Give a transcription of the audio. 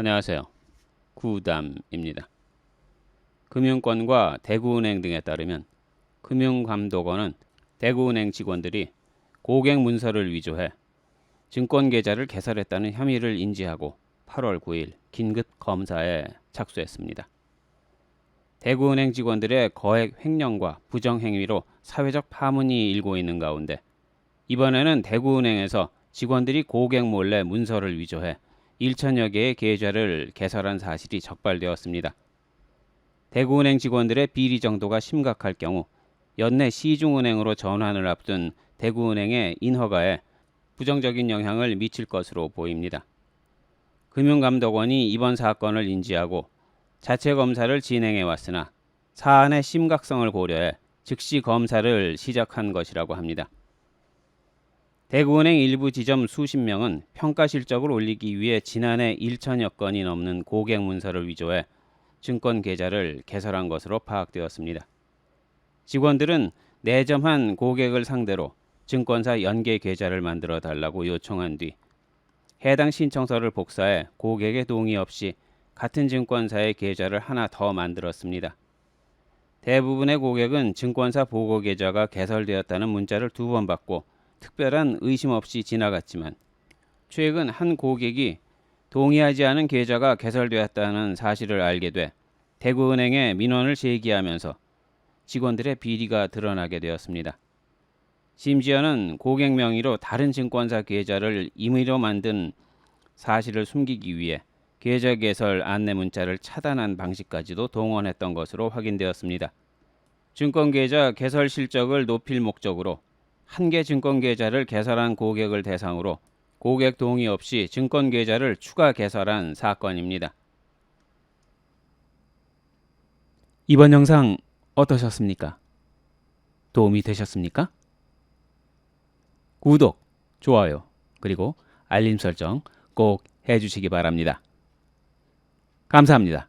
안녕하세요. 구담입니다. 금융권과 대구은행 등에 따르면 금융감독원은 대구은행 직원들이 고객 문서를 위조해 증권 계좌를 개설했다는 혐의를 인지하고 8월 9일 긴급 검사에 착수했습니다. 대구은행 직원들의 거액 횡령과 부정행위로 사회적 파문이 일고 있는 가운데 이번에는 대구은행에서 직원들이 고객 몰래 문서를 위조해 1천여 개의 계좌를 개설한 사실이 적발되었습니다. 대구은행 직원들의 비리 정도가 심각할 경우 연내 시중은행으로 전환을 앞둔 대구은행의 인허가에 부정적인 영향을 미칠 것으로 보입니다. 금융감독원이 이번 사건을 인지하고 자체 검사를 진행해 왔으나 사안의 심각성을 고려해 즉시 검사를 시작한 것이라고 합니다. 대구은행 일부 지점 수십 명은 평가 실적을 올리기 위해 지난해 1천여 건이 넘는 고객 문서를 위조해 증권 계좌를 개설한 것으로 파악되었습니다. 직원들은 내점한 고객을 상대로 증권사 연계 계좌를 만들어 달라고 요청한 뒤 해당 신청서를 복사해 고객의 동의 없이 같은 증권사의 계좌를 하나 더 만들었습니다. 대부분의 고객은 증권사 보고 계좌가 개설되었다는 문자를 두 번 받고 특별한 의심 없이 지나갔지만 최근 한 고객이 동의하지 않은 계좌가 개설되었다는 사실을 알게 돼 대구은행에 민원을 제기하면서 직원들의 비리가 드러나게 되었습니다. 심지어는 고객 명의로 다른 증권사 계좌를 임의로 만든 사실을 숨기기 위해 계좌 개설 안내 문자를 차단한 방식까지도 동원했던 것으로 확인되었습니다. 증권 계좌 개설 실적을 높일 목적으로 한 개 증권 계좌를 개설한 고객을 대상으로 고객 동의 없이 증권 계좌를 추가 개설한 사건입니다. 이번 영상 어떠셨습니까? 도움이 되셨습니까? 구독, 좋아요, 그리고 알림 설정 꼭 해주시기 바랍니다. 감사합니다.